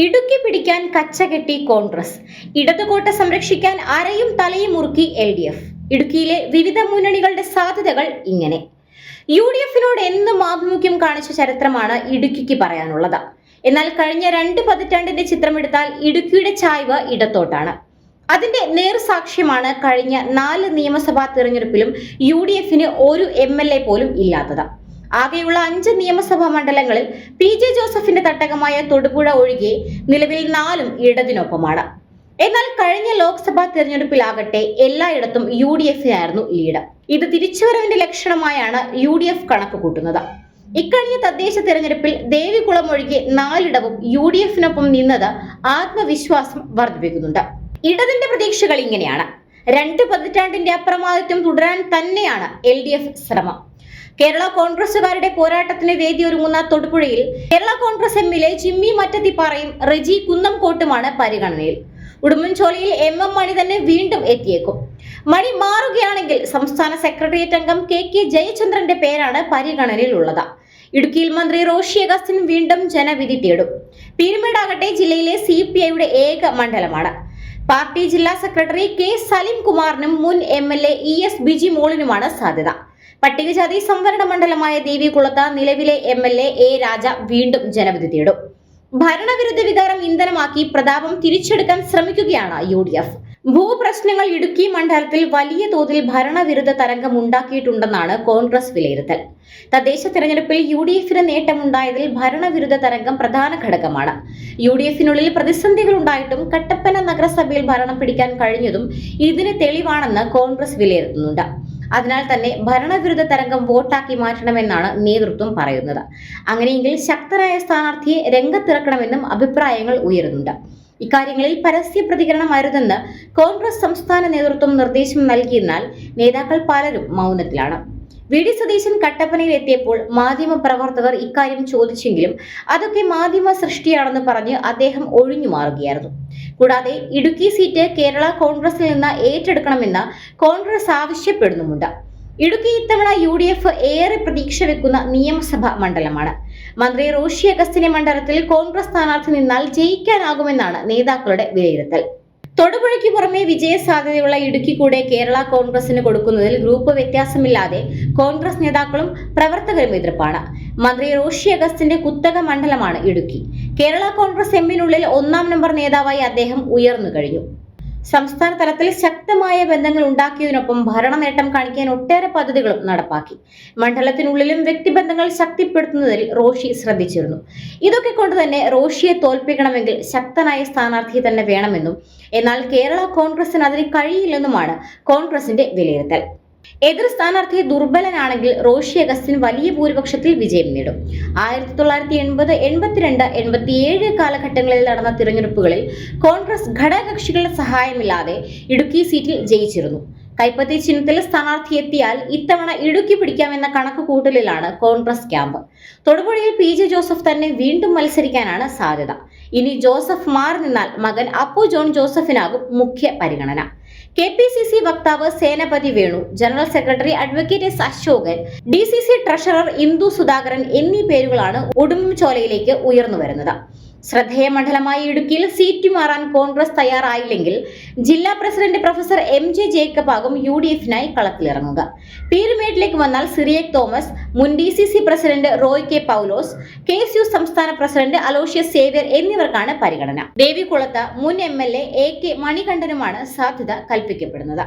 ഇടുക്കി പിടിക്കാൻ കച്ചകെട്ടി കോൺഗ്രസ്. ഇടതുകോട്ട സംരക്ഷിക്കാൻ അരയും തലയും മുറുക്കി എൽ ഡി എഫ്. ഇടുക്കിയിലെ വിവിധ മുന്നണികളുടെ സാധ്യതകൾ ഇങ്ങനെ. യു ഡി എഫിനോട് എന്നും ആഭിമുഖ്യം കാണിച്ച ചരിത്രമാണ് ഇടുക്കിക്ക് പറയാനുള്ളത്. എന്നാൽ കഴിഞ്ഞ രണ്ട് പതിറ്റാണ്ടിന്റെ ചിത്രമെടുത്താൽ ഇടുക്കിയുടെ ചായ്വ് ഇടത്തോട്ടാണ്. അതിന്റെ നേർസാക്ഷ്യമാണ് കഴിഞ്ഞ നാല് നിയമസഭാ തെരഞ്ഞെടുപ്പിലും യു ഡി എഫിന് ഒരു എം എൽ എ പോലും ഇല്ലാത്തത്. ആകെയുള്ള അഞ്ച് നിയമസഭാ മണ്ഡലങ്ങളിൽ പി ജെ ജോസഫിന്റെ തട്ടകമായ തൊടുപുഴ ഒഴികെ നിലവിൽ നാലും ഇടതിനൊപ്പമാണ്. എന്നാൽ കഴിഞ്ഞ ലോക്സഭാ തെരഞ്ഞെടുപ്പിലാകട്ടെ എല്ലായിടത്തും യു ഡി എഫിനായിരുന്നു ലീഡ് ഇത് തിരിച്ചുവരവിന്റെ ലക്ഷണമായാണ് യു ഡി എഫ് കണക്ക് കൂട്ടുന്നത്. ഇക്കഴിഞ്ഞ തദ്ദേശ തെരഞ്ഞെടുപ്പിൽ ദേവികുളം ഒഴികെ നാലിടവും യു ഡി എഫിനൊപ്പം നിന്നത് ആത്മവിശ്വാസം വർദ്ധിപ്പിക്കുന്നുണ്ട്. ഇടതിന്റെ പ്രതീക്ഷകൾ ഇങ്ങനെയാണ്. രണ്ട് പതിറ്റാണ്ടിന്റെ അപ്രമാദിത്വം തുടരാൻ തന്നെയാണ് എൽ ഡി എഫ് ശ്രമം. കേരള കോൺഗ്രസുകാരുടെ പോരാട്ടത്തിന് വേദി ഒരുങ്ങുന്ന തൊടുപുഴയിൽ കേരള കോൺഗ്രസ് എമ്മിലെ ചിമ്മി മറ്റത്തിപ്പാറയും റെജി കുന്നംകോട്ടുമാണ് പരിഗണനയിൽ. ഉടുമ്പൻചോലയിൽ എം എം മണി തന്നെ വീണ്ടും എത്തിയേക്കും. മണി മാറുകയാണെങ്കിൽ സംസ്ഥാന സെക്രട്ടേറിയറ്റ് അംഗം കെ കെ ജയചന്ദ്രന്റെ പേരാണ് പരിഗണനയിൽ ഉള്ളത് ഇടുക്കിയിൽ മന്ത്രി റോഷി അഗസ്റ്റിൻ വീണ്ടും ജനവിധി തേടും. പീരുമേടാകട്ടെ ജില്ലയിലെ സി പി ഐയുടെ ഏക മണ്ഡലമാണ്. പാർട്ടി ജില്ലാ സെക്രട്ടറി കെ സലീം കുമാറിനും മുൻ M L A E S Biji മോളിനുമാണ് സാധ്യത. പട്ടികജാതി സംവരണ മണ്ഡലമായ ദേവികുളത്ത് നിലവിലെ M L A A Raja വീണ്ടും ജനവിധി തേടും. ഭരണവിരുദ്ധ വികാരം ഇന്ധനമാക്കി പ്രതാപം തിരിച്ചെടുക്കാൻ ശ്രമിക്കുകയാണ് യു ഡി എഫ്. ഭൂപ്രശ്നങ്ങൾ ഇടുക്കി മണ്ഡലത്തിൽ വലിയ തോതിൽ ഭരണവിരുദ്ധ തരംഗം ഉണ്ടാക്കിയിട്ടുണ്ടെന്നാണ് കോൺഗ്രസ് വിലയിരുത്തൽ. തദ്ദേശ തെരഞ്ഞെടുപ്പിൽ യു ഡി എഫിന് നേട്ടമുണ്ടായതിൽ ഭരണവിരുദ്ധ തരംഗം പ്രധാന ഘടകമാണ്. യു ഡി എഫിനുള്ളിൽ പ്രതിസന്ധികൾ ഉണ്ടായിട്ടും കട്ടപ്പന നഗരസഭയിൽ ഭരണം പിടിക്കാൻ കഴിഞ്ഞതും ഇതിന് തെളിവാണെന്ന് കോൺഗ്രസ് വിലയിരുത്തുന്നുണ്ട്. അതിനാൽ തന്നെ ഭരണവിരുദ്ധ തരംഗം വോട്ടാക്കി മാറ്റണമെന്നാണ് നേതൃത്വം പറയുന്നത്. അങ്ങനെയെങ്കിൽ ശക്തരായ സ്ഥാനാർത്ഥിയെ രംഗത്തിറക്കണമെന്നും അഭിപ്രായങ്ങൾ ഉയരുന്നുണ്ട്. ഇക്കാര്യങ്ങളിൽ പരസ്യ പ്രതികരണം അരുതെന്ന് കോൺഗ്രസ് സംസ്ഥാന നേതൃത്വം നിർദ്ദേശം നൽകിയെന്നാൽ നേതാക്കൾ പലരും മൗനത്തിലാണ്. വി. ഡി. സതീശൻ കട്ടപ്പനയിൽ എത്തിയപ്പോൾ മാധ്യമ പ്രവർത്തകർ ഇക്കാര്യം ചോദിച്ചെങ്കിലും അതൊക്കെ മാധ്യമ സൃഷ്ടിയാണെന്ന് പറഞ്ഞ് അദ്ദേഹം ഒഴിഞ്ഞു മാറുകയായിരുന്നു. കൂടാതെ ഇടുക്കി സീറ്റ് കേരള കോൺഗ്രസിൽ നിന്ന് ഏറ്റെടുക്കണമെന്ന് കോൺഗ്രസ് ആവശ്യപ്പെടുന്നുമുണ്ട്. ഇടുക്കി ഇത്തവണ യു ഡി എഫ് ഏറെ പ്രതീക്ഷ വെക്കുന്ന നിയമസഭാ മണ്ഡലമാണ്. മന്ത്രി റോഷി അഗസ്റ്റിനെ മണ്ഡലത്തിൽ കോൺഗ്രസ് സ്ഥാനാർത്ഥി നിന്നാൽ ജയിക്കാനാകുമെന്നാണ് നേതാക്കളുടെ വിലയിരുത്തൽ. തൊടുപുഴയ്ക്ക് പുറമെ വിജയ സാധ്യതയുള്ള ഇടുക്കി കൂടെ കേരള കോൺഗ്രസിന് കൊടുക്കുന്നതിൽ ഗ്രൂപ്പ് വ്യത്യാസമില്ലാതെ കോൺഗ്രസ് നേതാക്കളും പ്രവർത്തകരും എതിർപ്പാണ്. മന്ത്രി റോഷി അഗസ്റ്റിന്റെ കുത്തക മണ്ഡലമാണ് ഇടുക്കി. കേരള കോൺഗ്രസ് എമ്മിനുള്ളിൽ ഒന്നാം നമ്പർ നേതാവായി അദ്ദേഹം ഉയർന്നു കഴിഞ്ഞു. സംസ്ഥാന തലത്തിൽ ശക്തമായ ബന്ധങ്ങൾ ഉണ്ടാക്കിയതിനൊപ്പം ഭരണ നേട്ടം കാണിക്കാൻ ഒട്ടേറെ പദ്ധതികളും നടപ്പാക്കി. മണ്ഡലത്തിനുള്ളിലും വ്യക്തിബന്ധങ്ങൾ ശക്തിപ്പെടുത്തുന്നതിൽ റോഷി ശ്രദ്ധിച്ചിരുന്നു. ഇതൊക്കെ കൊണ്ട് തന്നെ റോഷിയെ തോൽപ്പിക്കണമെങ്കിൽ ശക്തനായ സ്ഥാനാർത്ഥി തന്നെ വേണമെന്നും എന്നാൽ കേരള കോൺഗ്രസിന് അതിന് കഴിയില്ലെന്നുമാണ് കോൺഗ്രസിന്റെ വിലയിരുത്തൽ. എതിർ സ്ഥാനാർത്ഥി ദുർബലനാണെങ്കിൽ റോഷി അഗസ്റ്റിൻ വലിയ ഭൂരിപക്ഷത്തിൽ വിജയം നേടും. ആയിരത്തി തൊള്ളായിരത്തി എൺപത് എൺപത്തിരണ്ട് എൺപത്തിയേഴ് കാലഘട്ടങ്ങളിൽ നടന്ന തിരഞ്ഞെടുപ്പുകളിൽ കോൺഗ്രസ് ഘടകകക്ഷികളുടെ സഹായമില്ലാതെ ഇടുക്കി സീറ്റിൽ ജയിച്ചിരുന്നു. കൈപ്പത്തി ചിഹ്നത്തിൽ സ്ഥാനാർത്ഥി എത്തിയാൽ ഇത്തവണ ഇടുക്കി പിടിക്കാമെന്ന കണക്ക് കൂട്ടലിലാണ് കോൺഗ്രസ് ക്യാമ്പ്. തൊടുപുഴയിൽ പി ജെ ജോസഫ് തന്നെ വീണ്ടും മത്സരിക്കാനാണ് സാധ്യത. ഇനി ജോസഫ് മാറി നിന്നാൽ മകൻ അപ്പു ജോൺ ജോസഫിനാകും മുഖ്യ പരിഗണന. കെ പി സി സി വക്താവ് Senapathi Venu general secretary advocate S Ashokan D C C treasurer Indu Sudhakaran എന്നീ പേരുകളാണ് ഉടുമ്പൻചോലയിലേക്ക് ഉയർന്നു വരുന്നത്. ശ്രദ്ധേയ മണ്ഡലമായ ഇടുക്കിയിൽ സീറ്റ് മാറാൻ കോൺഗ്രസ് തയ്യാറായില്ലെങ്കിൽ ജില്ലാ president professor M J Jacob ആകും യു ഡി എഫിനായി കളത്തിലിറങ്ങുക. പീരുമേട്ടിലേക്ക് വന്നാൽ സിറിയക് തോമസ് മുൻ D C C president Roy K Paulose K S U സംസ്ഥാന പ്രസിഡന്റ് അലോഷ്യസ് സേവ്യർ എന്നിവർക്കാണ് പരിഗണന. ദേവികുളത്ത് മുൻ എം എൽ എ കെ മണികണ്ഠനുമാണ് സാധ്യത കൽപ്പിക്കപ്പെടുന്നത്.